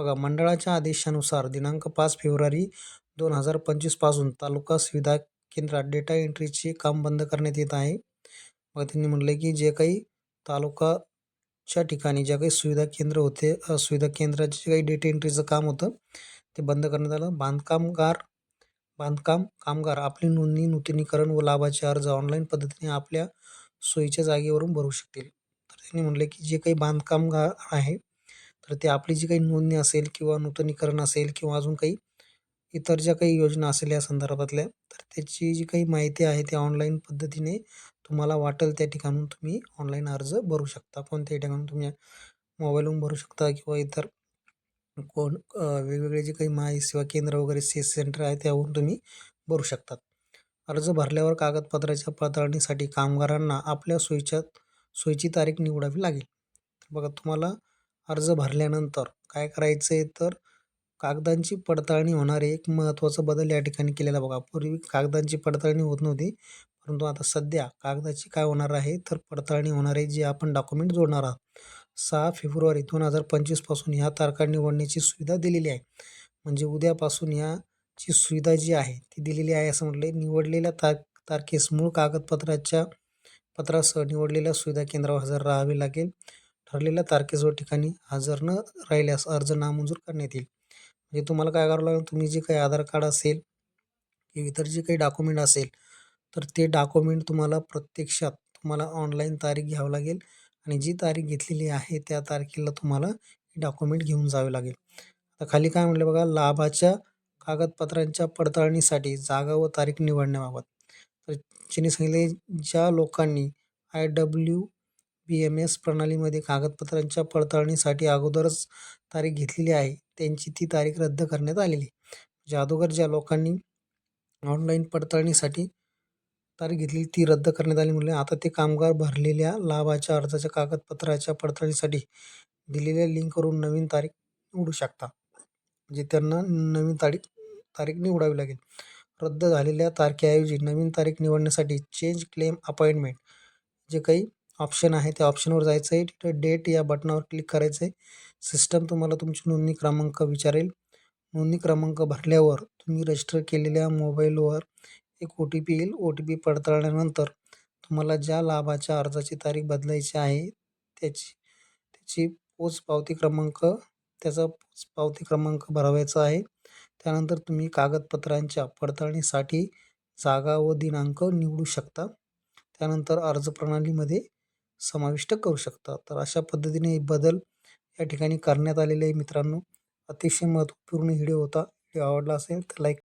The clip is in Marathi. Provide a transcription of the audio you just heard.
बघा मंडळाच्या आदेशानुसार दिनांक पाच फेब्रुवारी दोन हजार पंचवीसपासून तालुका सुविधा केंद्रात डेटा एंट्रीचे काम बंद करण्यात येत आहे. मग त्यांनी म्हटलं की जे काही तालुकाच्या ठिकाणी ज्या काही सुविधा केंद्र होते सुविधा केंद्राचे जे काही डेटा एंट्रीचं काम होतं ते बंद करण्यात आलं. बांधकामगार बांधकाम कामगार आपली नोंदणी नूतनीकरण व लाभाचे अर्ज ऑनलाईन पद्धतीने आपल्या सोयीच्या जागेवरून भरू शकतील. तर त्यांनी म्हटलं की जे काही बांधकामगार आहे तर ते आपली जी काही नोंदणी असेल किंवा नूतनीकरण असेल किंवा अजून काही इतर ज्या काही योजना असेल या संदर्भातल्या तर त्याची जी काही माहिती आहे ती ऑनलाईन पद्धतीने तुम्हाला वाटेल त्या ठिकाणून तुम्ही ऑनलाईन अर्ज भरू शकता. कोणत्याही ठिकाणून तुम्ही मोबाईलवरून भरू शकता किंवा इतर कोण वेगवेगळे जे काही माहिती सेवा केंद्र वगैरे सी सेंटर आहे त्यावरून तुम्ही भरू शकतात अर्ज भरल्यावर कागदपत्राच्या पडताळणीसाठी कामगारांना आपल्या सोयीच्या सोयीची तारीख निवडावी लागेल. तर बघा तुम्हाला अर्ज भरल्यानंतर काय करायचं आहे तर कागदांची पडताळणी होणारे एक महत्त्वाचा बदल या ठिकाणी केलेला बघा. पूर्वी कागदांची पडताळणी होत नव्हती. परंतु आता सध्या कागदाची काय होणार आहे? तर पडताळणी होणारे जे आपण डॉक्युमेंट जोडणार आहात. सहा फेब्रुवारी दोन हजार पंचवीसपासून ह्या तारखा निवडण्याची सुविधा दिलेली आहे. म्हणजे उद्यापासून ह्याची सुविधा जी आहे ती दिलेली आहे असं म्हटले निवडलेल्या तार तारखेस मूळ कागदपत्राच्या पत्रासह निवडलेल्या सुविधा केंद्रावर हजर राहावे लागेल. ठरलेल्या तारखेस ठिकाणी हजर न राहिल्यास अर्ज नामंजूर करण्यात येईल. म्हणजे तुम्हाला काय करावं लागेल? तुम्ही जे काही आधार कार्ड असेल किंवा इतर जे काही डॉक्युमेंट असेल तर ते डॉक्युमेंट तुम्हाला प्रत्यक्षात तुम्हाला ऑनलाईन तारीख घ्यावं लागेल आणि जी तारीख घेतलेली आहे त्या तारखेला तुम्हाला हे डॉक्युमेंट घेऊन जावे लागेल. आता खाली काय म्हटलं बघा लाभाच्या कागदपत्रांच्या पडताळणीसाठी जागा व तारीख निवडण्याबाबत. तर त्यांनी सांगितले ज्या लोकांनी I W PMS M S प्रणालीमध्ये कागदपत्रांच्या पडताळणीसाठी अगोदरच तारीख घेतलेली आहे. त्यांची ती तारीख रद्द करण्यात आलेली. जादूगर म्हणजे अगोदर ज्या लोकांनी ऑनलाईन पडताळणीसाठी तारीख घेतलेली ती रद्द करण्यात आली म्हणजे आता ते कामगार भरलेल्या लाभाच्या अर्जाच्या कागदपत्राच्या पडताळणीसाठी दिलेल्या लिंकवरून नवीन तारीख निवडू शकता. म्हणजे त्यांना नवीन तारीख तारीख निवडावी लागेल. रद्द झालेल्या तारखेऐवजी नवीन तारीख निवडण्यासाठी चेंज क्लेम अपॉइंटमेंट जे काही ऑप्शन आहे त्या ऑप्शनवर जायचं आहे. तिथं डेट या बटनावर क्लिक करायचं आहे. सिस्टम तुम्हाला तुमची नोंदणी क्रमांक विचारेल. नोंदणी क्रमांक भरल्यावर तुम्ही रजिस्टर केलेल्या मोबाईलवर एक ओ टी पी येईल. ओ टी पी पडताळल्यानंतर तुम्हाला ज्या लाभाच्या अर्जाची तारीख बदलायची आहे त्याची त्याची पोच पावती क्रमांक त्याचा पोच पावती क्रमांक भरवायचा आहे. त्यानंतर तुम्ही कागदपत्रांच्या पडताळणीसाठी जागा व दिनांक निवडू शकता. त्यानंतर अर्ज प्रणालीमध्ये समाविष्ट करू शकता. तर अशा पद्धतीने बदल या ठिकाणी करण्यात आलेले आहे मित्रांनो. अतिशय महत्त्वपूर्ण व्हिडिओ होता. व्हिडिओ आवडला असेल तर लाईक